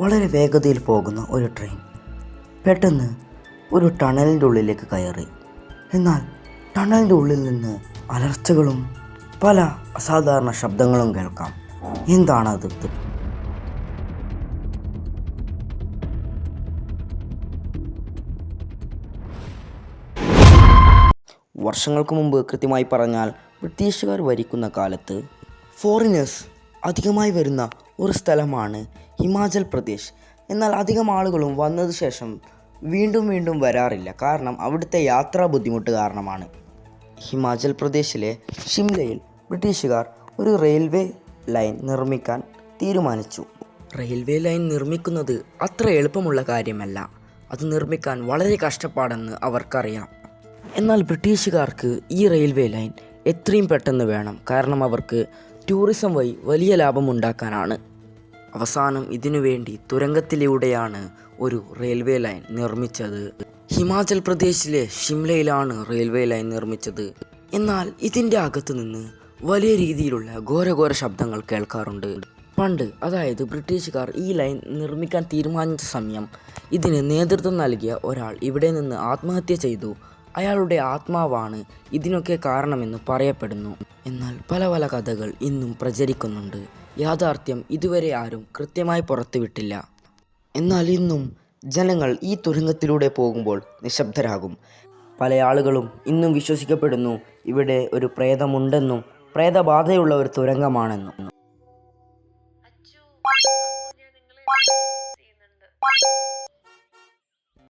വളരെ വേഗതയിൽ പോകുന്ന ഒരു ട്രെയിൻ പെട്ടെന്ന് ഒരു ടണലിന്റെ ഉള്ളിലേക്ക് കയറി. എന്നാൽ ടണലിന്റെ ഉള്ളിൽ നിന്ന് അലർച്ചകളും പല അസാധാരണ ശബ്ദങ്ങളും കേൾക്കാം. എന്താണ് അത് വർഷങ്ങൾക്ക് മുമ്പ് കൃത്യമായി പറഞ്ഞാൽ ബ്രിട്ടീഷുകാർ ഭരിക്കുന്ന കാലത്ത് ഫോറിനേഴ്സ് അധികമായി വരുന്ന ഒരു സ്ഥലമാണ് ഹിമാചൽ പ്രദേശ്. എന്നാൽ അധികം ആളുകളും വന്നതിന് ശേഷം വീണ്ടും വീണ്ടും വരാറില്ല. കാരണം അവിടുത്തെ യാത്രാ ബുദ്ധിമുട്ട് കാരണമാണ്. ഹിമാചൽ പ്രദേശിലെ ഷിംലയിൽ ബ്രിട്ടീഷുകാർ ഒരു റെയിൽവേ ലൈൻ നിർമ്മിക്കാൻ തീരുമാനിച്ചു. റെയിൽവേ ലൈൻ നിർമ്മിക്കുന്നത് അത്ര എളുപ്പമുള്ള കാര്യമല്ല. അത് നിർമ്മിക്കാൻ വളരെ കഷ്ടപ്പാടെന്ന് അവർക്കറിയാം. എന്നാൽ ബ്രിട്ടീഷുകാർക്ക് ഈ റെയിൽവേ ലൈൻ എത്രയും പെട്ടെന്ന് വേണം. കാരണം അവർക്ക് ടൂറിസം വഴി വലിയ ലാഭമുണ്ടാക്കാനാണ്. അവസാനം ഇതിനുവേണ്ടി തുരങ്കത്തിലൂടെയാണ് ഒരു റെയിൽവേ ലൈൻ നിർമ്മിച്ചത്. ഹിമാചൽ പ്രദേശിലെ ഷിംലയിലാണ് റെയിൽവേ ലൈൻ നിർമ്മിച്ചത്. എന്നാൽ ഇതിന്റെ അകത്തു നിന്ന് വലിയ രീതിയിലുള്ള ഘോരഘോര ശബ്ദങ്ങൾ കേൾക്കാറുണ്ട്. പണ്ട് അതായത് ബ്രിട്ടീഷുകാർ ഈ ലൈൻ നിർമ്മിക്കാൻ തീരുമാനിച്ച സമയം ഇതിന് നേതൃത്വം നൽകിയ ഒരാൾ ഇവിടെ നിന്ന് ആത്മഹത്യ ചെയ്തു. അയാളുടെ ആത്മാവാണ് ഇതിനൊക്കെ കാരണമെന്ന് പറയപ്പെടുന്നു. എന്നാൽ പല പല കഥകൾ ഇന്നും പ്രചരിക്കുന്നുണ്ട്. യാഥാർത്ഥ്യം ഇതുവരെ ആരും കൃത്യമായി പുറത്തുവിട്ടില്ല. എന്നാൽ ഇന്നും ജനങ്ങൾ ഈ തുരങ്കത്തിലൂടെ പോകുമ്പോൾ നിശബ്ദരാകും. പല ആളുകളും ഇന്നും വിശ്വസിക്കപ്പെടുന്നു ഇവിടെ ഒരു പ്രേതമുണ്ടെന്നും പ്രേതബാധയുള്ള ഒരു തുരങ്കമാണെന്നും.